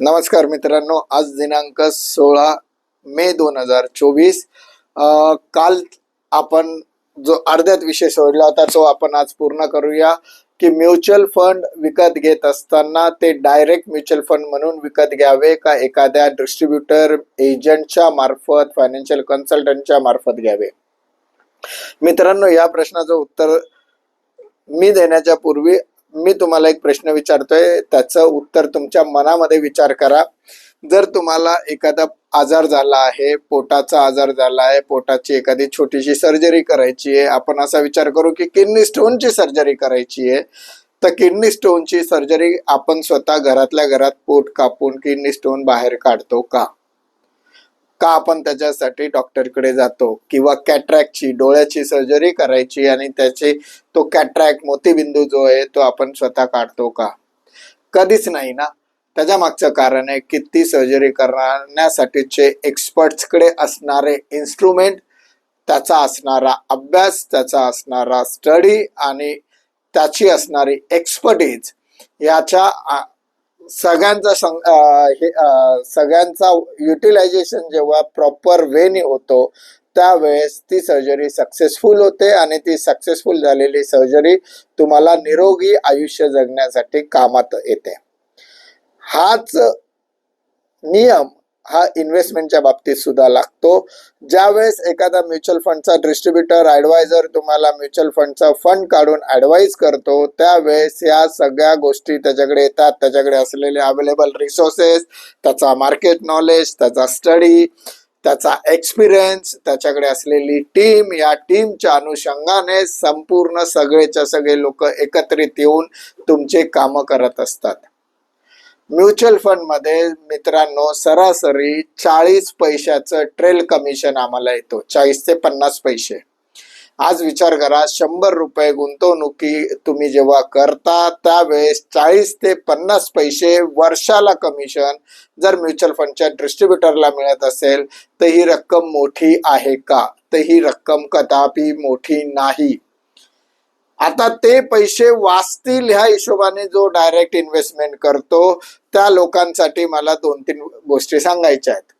नमस्कार मित्रांनो आज दिनांक सोळा मे दोन हजार चोवीस. काल आपण जो अर्ध्यात विषय सोडला होता तो आपण आज पूर्ण करूया की म्युच्युअल फंड विकत घेत असताना ते डायरेक्ट म्युच्युअल फंड म्हणून विकत घ्यावे का एखाद्या डिस्ट्रीब्युटर एजंटच्या मार्फत फायनान्शियल कन्सल्टंटच्या मार्फत घ्यावे? मित्रांनो या प्रश्नाचं उत्तर मी देण्याच्या पूर्वी मी तुम्हाला एक प्रश्न विचारतोय. त्याचं उत्तर तुमच्या मनामध्ये विचार करा. जर तुम्हाला एखादा आजार झाला आहे पोटाचा आजार झाला आहे पोटाची एखादी छोटीशी सर्जरी करायची आहे आपण असा विचार करू की किडनी स्टोनची सर्जरी करायची आहे. तर किडनी स्टोनची सर्जरी आपण स्वतः घरातल्या घरात पोट कापून किडनी स्टोन बाहेर काढतो का? का आपण त्याच्यासाठी डॉक्टरकडे जातो? किंवा कॅट्रॅकची डोळ्याची सर्जरी करायची आणि त्याचे तो कॅट्रॅक मोतीबिंदू जो आहे तो आपण स्वतः काढतो का? कधीच नाही ना. त्याच्या मागचं कारण आहे की ती सर्जरी करण्यासाठीचे एक्सपर्ट्सकडे असणारे इन्स्ट्रुमेंट त्याचा असणारा अभ्यास त्याचा असणारा स्टडी आणि त्याची असणारी एक्सपर्टीज याच्या सगळ्यांचा सं हे सगळ्यांचा युटिलायझेशन जेव्हा प्रॉपर वेने होतो त्यावेळेस ती सर्जरी सक्सेसफुल होते आणि ती सक्सेसफुल झालेली सर्जरी तुम्हाला निरोगी आयुष्य जगण्यासाठी कामात येते. हाच नियम हा इन्व्हेस्टमेंटच्या बाबतीत सुद्धा लागतो. ज्यावेळेस एखादा म्युच्युअल फंडचा डिस्ट्रीब्युटर ऍडवायझर तुम्हाला म्युच्युअल फंडचा फंड काढून ऍडवाइज करतो त्यावेळेस या सगळ्या गोष्टी त्याच्याकडे येतात. त्याच्याकडे असलेले अवेलेबल रिसोर्सेस त्याचा मार्केट नॉलेज त्याचा स्टडी त्याचा एक्सपिरियन्स त्याच्याकडे असलेली टीम या टीमच्या अनुषंगाने संपूर्ण सगळेच्या सगळे लोक एकत्रित येऊन तुमचे कामं करत असतात. म्युच्युअल फंडमध्ये मित्रांनो सरासरी चाळीस पैशाचं ट्रेल कमिशन आम्हाला येतो चाळीस ते पन्नास पैसे. आज विचार करा शंभर रुपये गुंतवणुकी तुम्ही जेव्हा करता त्यावेळेस चाळीस ते पन्नास पैसे वर्षाला कमिशन जर म्युच्युअल फंडच्या डिस्ट्रीब्युटरला मिळत असेल तर ही रक्कम मोठी आहे का? तर ही रक्कम कदापि मोठी नाही. आता ते पैसे वाचतील ह्या हिशोबाने जो डायरेक्ट इन्व्हेस्टमेंट करतो त्या लोकांसाठी मला दोन तीन गोष्टी सांगायच्या आहेत.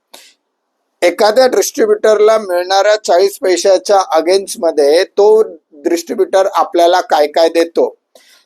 एखाद्या डिस्ट्रीब्युटरला मिळणाऱ्या चाळीस पैशाच्या अगेन्स्टमध्ये तो डिस्ट्रीब्युटर आपल्याला काय काय देतो?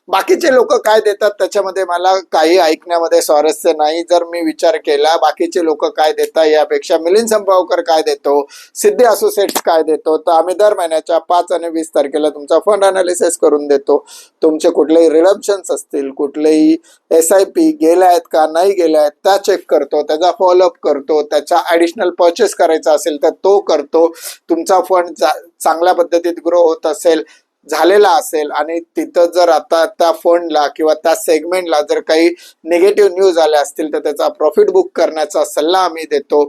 बाकीचे लोक काय देतात त्याच्यामध्ये मला काही ऐकण्यामध्ये स्वारस्य नाही. जर मी विचार केला बाकीचे लोक काय देतात यापेक्षा मिलिंद संपावकर काय देतो सिद्धी असोसिएट्स काय देतो तर आम्ही दर महिन्याच्या पाच आणि वीस तारखेला तुमचा फंड अनालिसिस करून देतो. तुमचे कुठलेही रिडम्पशन्स असतील कुठलेही एस आय पी गेल्या आहेत का नाही गेल्या आहेत त्या चेक करतो त्याचा फॉलोअप करतो त्याचा ॲडिशनल परचेस करायचा असेल तर तो करतो. तुमचा फंड चांगल्या पद्धतीत ग्रो होत असेल झालेला असेल आणि तिथं जर आता त्या फंडला किंवा त्या सेगमेंटला जर काही निगेटिव्ह न्यूज आल्या असतील तर त्याचा प्रॉफिट बुक करण्याचा सल्ला आम्ही देतो.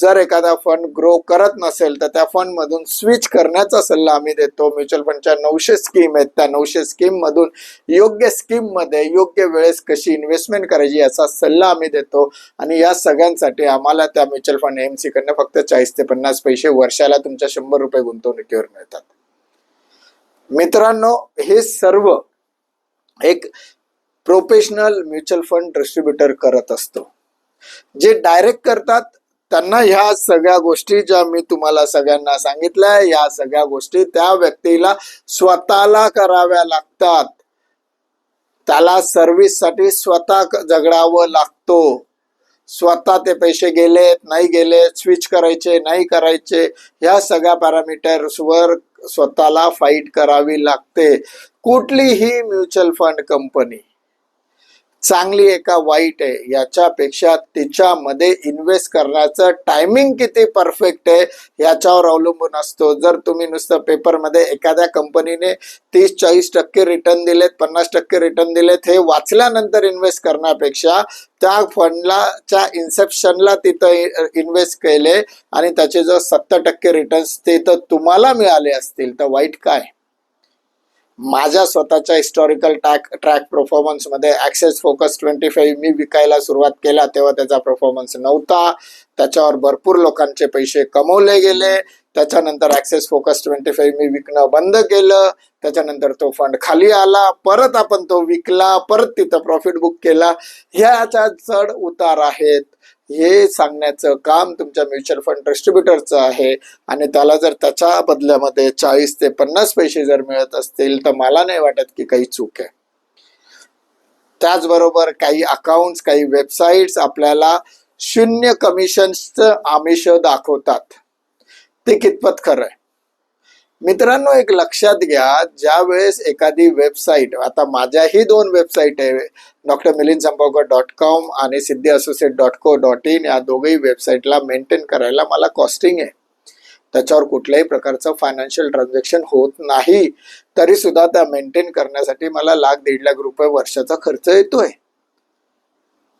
जर एखादा फंड ग्रो करत नसेल तर त्या फंडमधून स्विच करण्याचा सल्ला आम्ही देतो. म्युच्युअल फंडच्या नऊशे स्कीम आहेत. त्या नऊशे स्कीममधून योग्य स्कीममध्ये योग्य वेळेस कशी इन्व्हेस्टमेंट करायची याचा सल्ला आम्ही देतो. आणि या सगळ्यांसाठी आम्हाला त्या म्युच्युअल फंड एम सीकडनं फक्त चाळीस ते पन्नास पैसे वर्षाला तुमच्या शंभर रुपये गुंतवणुकीवर मिळतात. मित्रांनो हे सर्व एक प्रोफेशनल म्युच्युअल फंड डिस्ट्रीब्युटर करत असतो. जे डायरेक्ट करतात त्यांना ह्या सगळ्या गोष्टी ज्या मी तुम्हाला सगळ्यांना सांगितल्या या सगळ्या गोष्टी त्या व्यक्तीला स्वतःला कराव्या लागतात. त्याला सर्व्हिससाठी स्वतः झगडावं लागतो. स्वतः ते पैसे गेलेत नाही गेले स्विच करायचे नाही करायचे ह्या सगळ्या पॅरामीटर्सवर स्वतःला फाईट करावी लागते. कुठलीही म्युच्युअल फंड कंपनी चांगली आहे का वाईट आहे याच्यापेक्षा तिच्यामध्ये इन्व्हेस्ट करण्याचं टायमिंग किती परफेक्ट आहे याच्यावर अवलंबून असतो. जर तुम्ही नुसतं पेपरमध्ये एखाद्या कंपनीने तीस चाळीस टक्के रिटर्न दिलेत पन्नास टक्के रिटर्न दिलेत हे वाचल्यानंतर इन्व्हेस्ट करण्यापेक्षा त्या फंडलाच्या इन्सेप्शनला तिथं इन्व्हेस्ट केले आणि त्याचे जर सत्तर टक्के रिटर्न्स ते तर तुम्हाला मिळाले असतील. तर वाईट काय? माझ्या स्वतःच्या हिस्टॉरिकल ट्रॅक ट्रॅक परफॉर्मन्समध्ये ॲक्सेस फोकस ट्वेंटी फाईव्ह मी विकायला सुरुवात केला तेव्हा त्याचा परफॉर्मन्स नव्हता. त्याच्यावर भरपूर लोकांचे पैसे कमवले गेले. त्याच्यानंतर ॲक्सेस फोकस ट्वेंटी फाईव्ह मी विकणं बंद केलं. त्याच्यानंतर तो फंड खाली आला. परत आपण तो विकला. परत तिथं प्रॉफिट बुक केला. ह्याच्या चढ उतार आहेत. हे सांगण्याचं काम तुमच्या म्युच्युअल फंड डिस्ट्रीब्युटरचं आहे. आणि त्याला जर त्याच्या बदल्यामध्ये चाळीस ते पन्नास पैसे जर मिळत असतील तर मला नाही वाटत की काही चूक आहे. त्याचबरोबर काही अकाउंट्स काही वेबसाईट्स आपल्याला शून्य कमिशन्सचं आमिष दाखवतात. ते कितपत खरं आहे? मित्रांनो एक लक्षात घ्या ज्या वेळेस एखादी वेबसाईट आता माझ्याही दोन वेबसाईट आहे doctor Milind Sampavkar dot com आणि Siddhi associate dot co dot in या दोघही वेबसाईटला मेंटेन करायला मला कॉस्टिंग आहे. त्याच्यावर कुठल्याही प्रकारचं फायनान्शियल ट्रान्झॅक्शन होत नाही तरीसुद्धा त्या मेंटेन करण्यासाठी मला लाख दीड लाख रुपये वर्षाचा खर्च येतोय.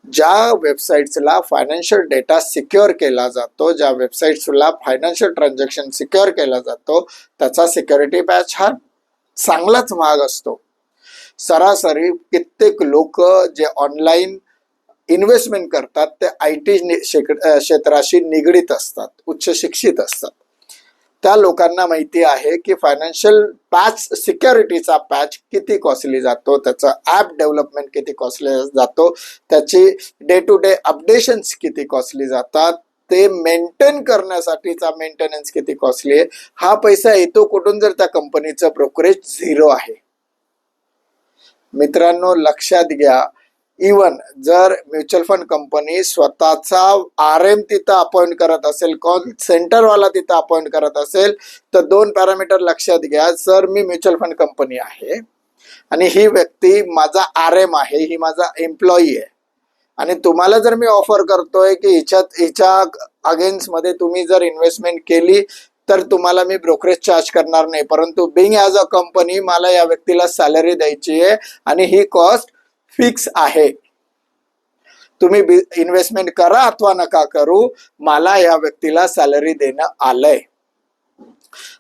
ज्या वेबसाईट्सला फायनान्शियल डेटा सिक्युअर केला जातो ज्या वेबसाईट्सला फायनान्शियल ट्रान्झॅक्शन सिक्युअर केला जातो त्याचा सिक्युरिटी पॅच हा चांगलाच महाग असतो. सरासरी कित्येक लोक जे ऑनलाईन इन्व्हेस्टमेंट करतात ते आय टी क्षेत्राशी निगडीत असतात उच्च शिक्षित असतात. त्या लोकांना माहिती आहे की फायनान्शियल पॅच सिक्युरिटीचा पॅच किती कॉस्टली जातो त्याचा ॲप डेव्हलपमेंट किती कॉस्टली जातो त्याची डे टू डे अपडेशन्स किती कॉस्टली जातात ते मेंटेन करण्यासाठीचा मेंटेनन्स किती कॉस्टली आहे हा पैसा येतो कुठून जर त्या कंपनीचं ब्रोकरेज झिरो आहे. मित्रांनो लक्षात घ्या इवन जर म्युच्युअल फंड कंपनी स्वतःचा आर एम तिथं अपॉइंट करत असेल कॉल सेंटरवाला तिथं अपॉइंट करत असेल तर दोन पॅरामीटर लक्षात घ्या. सर मी म्युच्युअल फंड कंपनी आहे आणि ही व्यक्ती माझा आर एम आहे ही माझा एम्प्लॉई आहे. आणि तुम्हाला जर मी ऑफर करतोय की हिच्यात हिच्या अगेन्स्टमध्ये तुम्ही जर इन्व्हेस्टमेंट केली तर तुम्हाला मी ब्रोकरेज चार्ज करणार नाही. परंतु बिंग ॲज अ कंपनी मला या व्यक्तीला सॅलरी द्यायची आहे आणि ही कॉस्ट फिक्स आहे. तुम्ही इन्व्हेस्टमेंट करा अथवा नका करू मला या व्यक्तीला सॅलरी देणं आलंय.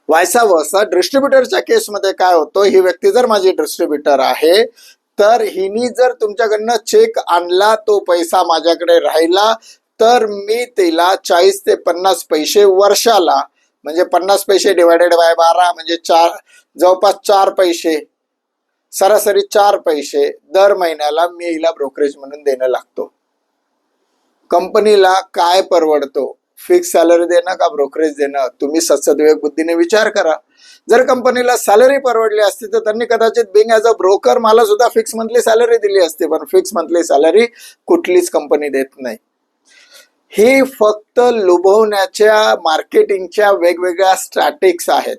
वायसा वसा डिस्ट्रीब्युटरच्या केसमध्ये काय होतो ही व्यक्ती जर माझी डिस्ट्रीब्युटर आहे तर हिनी जर तुमच्याकडनं चेक आणला तो पैसा माझ्याकडे राहिला तर मी तिला चाळीस ते पन्नास पैसे वर्षाला म्हणजे पन्नास पैसे डिवायडेड बाय बारा म्हणजे चार जवळपास चार पैसे सरासरी चार पैसे दर महिन्याला मी हिला ब्रोकरेज म्हणून देणं लागतो. कंपनीला काय परवडतो? फिक्स सॅलरी देणं का ब्रोकरेज देणं? तुम्ही सत्सद्विवेक बुद्धीने विचार करा. जर कंपनीला सॅलरी परवडली असती तर त्यांनी कदाचित बिंग ॲज अ ब्रोकर मला सुद्धा फिक्स मंथली सॅलरी दिली असती पण फिक्स मंथली सॅलरी कुठलीच कंपनी देत नाही. ही फक्त लुभवण्याच्या मार्केटिंगच्या वेगवेगळ्या स्ट्रॅटिक्स आहेत.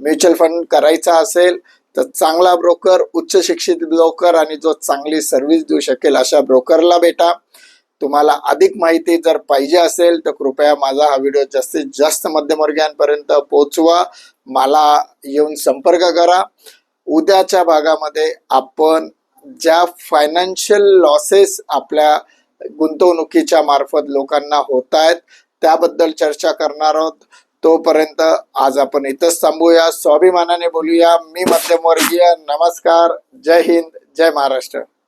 म्युच्युअल फंड करायचा असेल तर चांगला ब्रोकर उच्च शिक्षित ब्रोकर आणि जो चांगली सर्व्हिस देऊ शकेल अशा ब्रोकरला भेटा. तुम्हाला अधिक माहिती जर पाहिजे असेल तर कृपया माझा हा व्हिडिओ जास्तीत जास्त मध्यमवर्गीयांपर्यंत पोचवा मला येऊन संपर्क करा. उद्याच्या भागामध्ये आपण ज्या फायनान्शियल लॉसेस आपल्या गुंतवणुकीच्या मार्फत लोकांना होत आहेत त्याबद्दल चर्चा करणार आहोत. तोपर्यंत आज आपण इथंच थांबूया. स्वाभिमानाने बोलूया. मी मध्यमवर्गीय. नमस्कार. जय हिंद. जय महाराष्ट्र.